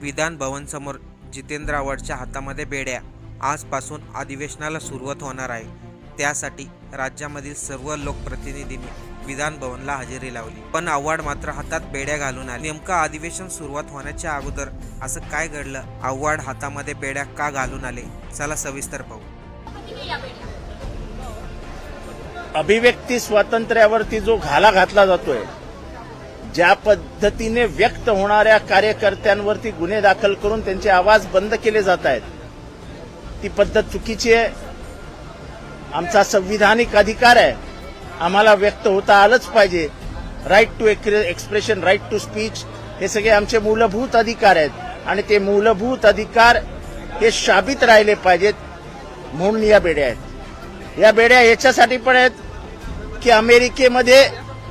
विधान भवन समोर जितेंद्र आव्हाडच्या हातामध्ये बेड्या. आजपासून अधिवेशनाला सुरुवात होणार आहे. त्यासाठी राज्यामधील सर्व लोकप्रतिनिधींनी विधान भवनला हजेरी लावली. पण आव्हाड मात्र हातात बेड्या घालून आले. नेमकं अधिवेशन सुरुवात होण्याच्या अगोदर असं काय घडलं? आव्हाड हातामध्ये बेड्या का घालून आले? चला सविस्तर पाहू. अभिव्यक्ती स्वातंत्र्यावरती जो घाला घातला जातोय ज्या पद्धतीने व्यक्त होणाऱ्या कार्यकर्त्यांवरती गुन्हे दाखल करून त्यांचे आवाज बंद केले जात आहेत ती पद्धत चुकीची आहे. आमचा संविधानिक अधिकार आहे. आम्हाला व्यक्त होता आलंच पाहिजे. Right to expression right to speech हे सगळे आमचे मूलभूत अधिकार आहेत. आणि ते मूलभूत अधिकार हे शाबित राहिले पाहिजेत म्हणून या बेड्या आहेत. या बेड्या याच्यासाठी पण आहेत की अमेरिकेमध्ये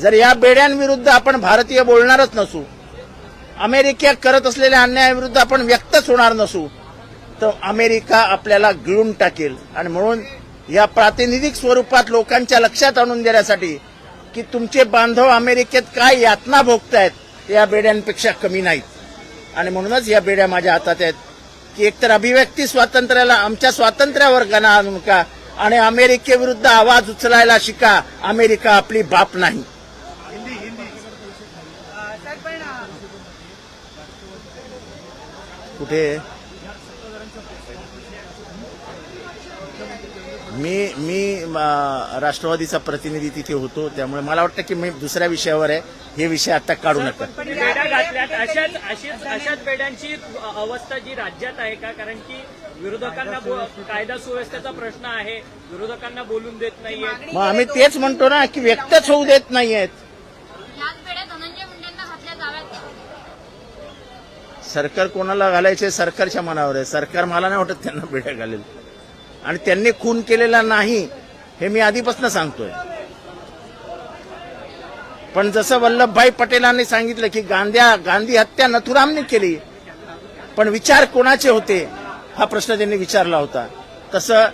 जर या बेड्यांविरुद्ध आपण भारतीय बोलणारच नसू अमेरिका करत असलेल्या अन्यायाविरुद्ध आपण व्यक्तच होणार नसू तर अमेरिका आपल्याला गिळून टाकेल. आणि म्हणून या प्रातिनिधिक स्वरूपात लोकांच्या लक्षात आणून देण्यासाठी की तुमचे बांधव अमेरिकेत काय यातना भोगतायत या बेड्यांपेक्षा कमी नाहीत. आणि म्हणूनच या बेड्या माझ्या हातात आहेत की एकतर अभिव्यक्ती स्वातंत्र्याला आमच्या स्वातंत्र्यावर गणा आणू नका आणि अमेरिकेविरुद्ध आवाज उचलायला शिका अमेरिका आपली बाप नाही. कुठे? मी मी राष्ट्रवादीचा प्रतिनिधी तिथे होतो. त्यामुळे मला वाटतं की मी दुसऱ्या विषयावर आहे. हे विषय आता काढू नका. अशाच अशीच अशाच बेड्यांची अवस्था जी राज्यात आहे का? कारण की विरोधकांना कायदा सुव्यवस्थेचा प्रश्न आहे. विरोधकांना बोलून देत नाहीये मग आम्ही तेच म्हणतो ना की व्यक्तच होऊ देत नाहीयेत. सरकार कोणाला घालायचे सरकारच्या मनावर आहे. सरकार मला नाही वाटत त्यांना बेड्या घालेल. आणि त्यांनी खून केलेला नाही हे मी आधीपासून सांगतोय. पण जसं वल्लभभाई पटेलांनी सांगितलं की गांध्या गांधी हत्या नथुरामने केली पण विचार कोणाचे होते हा प्रश्न त्यांनी विचारला होता. तसं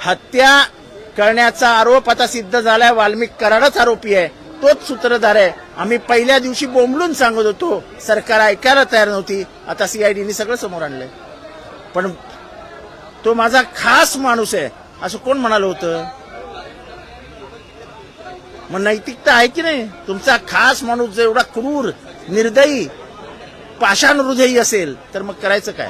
हत्या करण्याचा आरोप आता सिद्ध झालाय वाल्मिक कराडच आरोपी आहे. तोच सूत्रधार आहे. आम्ही पहिल्या दिवशी बोंबलून सांगत होतो सरकार ऐकायला तयार नव्हती. आता सीआयडीने सगळं समोर आणलंय. पण तो माझा खास माणूस आहे असं कोण म्हणालं होतं? मग नैतिकता आहे की नाही? तुमचा खास माणूस जर एवढा क्रूर निर्दयी पाषाण हृदयी असेल तर मग करायचं काय?